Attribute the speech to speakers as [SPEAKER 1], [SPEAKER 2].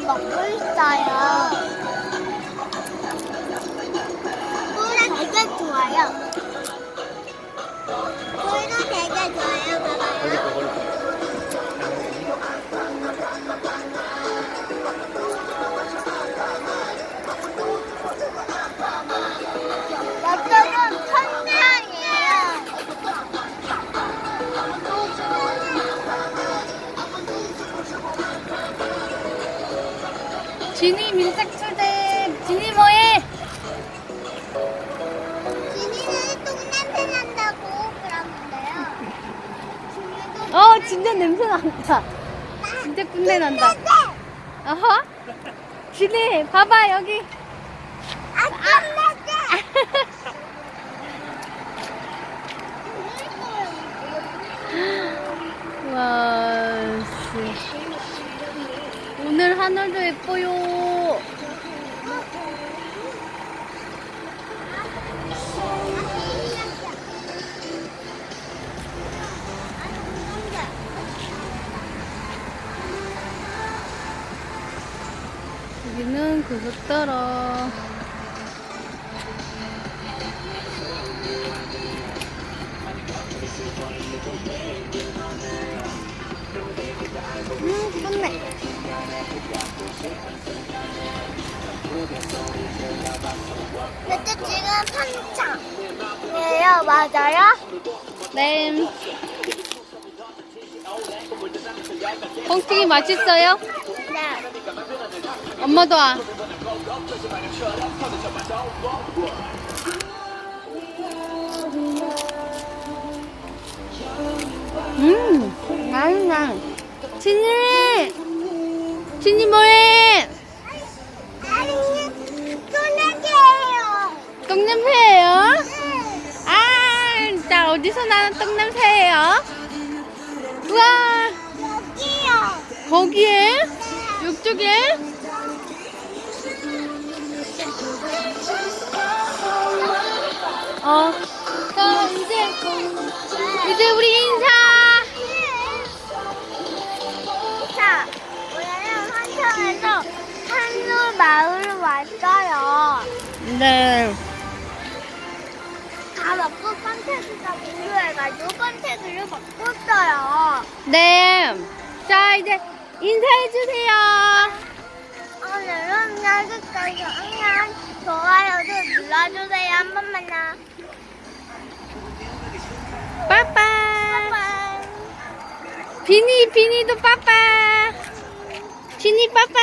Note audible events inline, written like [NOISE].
[SPEAKER 1] 먹고 있어요.
[SPEAKER 2] 진이 민색 초대. 진이 뭐해?
[SPEAKER 1] 지니는 똥냄새 난다고 그러는데요. 지니도
[SPEAKER 2] 어, 진짜 냄새 난다. 진짜 꿀내 난다. 어허? 진이, 봐봐, 여기.
[SPEAKER 1] 아! [LAUGHS]
[SPEAKER 2] 와, 씨. 오늘 하늘도 예뻐요. 여기는 고속도로. 음, 좋네.
[SPEAKER 1] 근데 지금 한창이에요, 맞아요?
[SPEAKER 2] 네. 뻥튀기 맛있어요?
[SPEAKER 1] 네.
[SPEAKER 2] 엄마도 와. 진이 뭐해?
[SPEAKER 1] 아니.
[SPEAKER 2] 똥냄새예요? 아, 자, 어디서 나는 똥냄새예요? 우와,
[SPEAKER 1] 여기요.
[SPEAKER 2] 거기에? 이쪽에? 어. 자, 이제, 이제 우리 인사!
[SPEAKER 1] 마을 왔어요.
[SPEAKER 2] 네.
[SPEAKER 1] 다 먹고 펀테그가 필요해가지고 펀테그를 먹었어요.
[SPEAKER 2] 네. 자, 이제 인사해주세요.
[SPEAKER 1] 오늘은 여기까지 안녕. 좋아요도 눌러주세요. 한 번만요.
[SPEAKER 2] 빠빠.
[SPEAKER 1] 빠빠이.
[SPEAKER 2] 비니, 비니도 빠빠. 진이 빠빠.